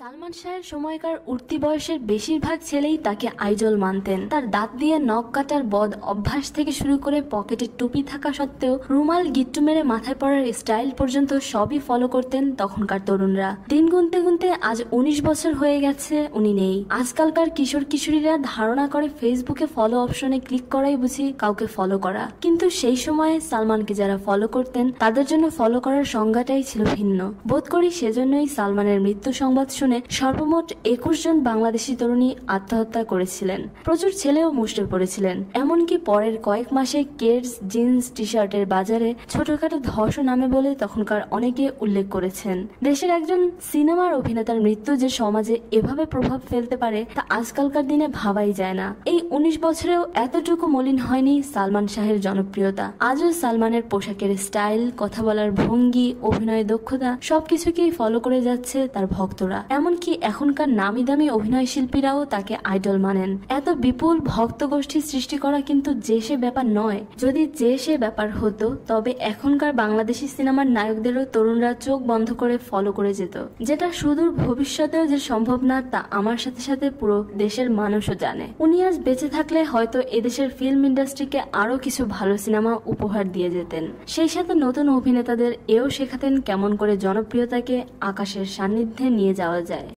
সালমান শাহের সময়কার উঠতি বয়সের বেশিরভাগ ছেলেই তাকে আইজল মানতেন। তার দাঁত দিয়ে নখ কাটার বদ অভ্যাস থেকে শুরু করে পকেটে টুপি থাকা সত্ত্বেও রুমাল, গিট্টু মেরে মাথায় পড়ার স্টাইল পর্যন্ত সবই ফলো করতেন তখনকার তরুণরা। দিন গুনতে গুনতে আজ উনিশ বছর হয়ে গেছে, উনি নেই। আজকালকার কিশোর কিশোরীরা ধারণা করে ফেসবুকে ফলো অপশনে ক্লিক করাই বুঝি কাউকে ফলো করা। কিন্তু সেই সময়ে সালমানকে যারা ফলো করতেন, তাদের জন্য ফলো করার সংজ্ঞাটাই ছিল ভিন্ন। বোধ করি সেজন্যই সালমানের মৃত্যু সংবাদ শুনে সর্বমোট একুশ জন বাংলাদেশি তরুণী আত্মহত্যা করেছিলেন। প্রচুর ছেলেও মুষ্টে পড়েছিলেন। এমনকি পরের কয়েক মাসে কেডস জিন্স টি শার্টের বাজারে ছোটখাটো ধস নামে বলে তখনকার অনেকে উল্লেখ করেছেন। দেশের একজন সিনেমার অভিনেতার মৃত্যু যে সমাজে এভাবে প্রভাব ফেলতে পারে তা আজকালকার দিনে ভাবাই যায় না। এই উনিশ বছরেও এতটুকু মলিন হয়নি সালমান শাহের জনপ্রিয়তা। আজও সালমানের পোশাকের স্টাইল, কথা বলার ভঙ্গি, অভিনয় দক্ষতা সবকিছুকেই ফলো করে যাচ্ছে তার ভক্তরা। এমনকি এখনকার নামি দামি অভিনয় শিল্পীরাও তাকে আইডল মানেন। এত বিপুল ভক্ত গোষ্ঠী সৃষ্টি করা কিন্তু যে সে ব্যাপার নয়। যদি যে সে ব্যাপার হতো, তবে এখনকার বাংলাদেশি সিনেমার নায়কদেরও তরুণরা চোখ বন্ধ করে ফলো করে যেত। যেটা সুদূর ভবিষ্যতেও যে সম্ভব না, তা আমার সাথে সাথে পুরো দেশের মানুষও জানে। উনি আজ বেঁচে থাকলে হয়তো এদেশের ফিল্ম ইন্ডাস্ট্রিকে আরও কিছু ভালো সিনেমা উপহার দিয়ে যেতেন। সেই সাথে নতুন অভিনেতাদের এও শেখাতেন কেমন করে জনপ্রিয়তাকে আকাশের সান্নিধ্যে নিয়ে যাওয়া যায়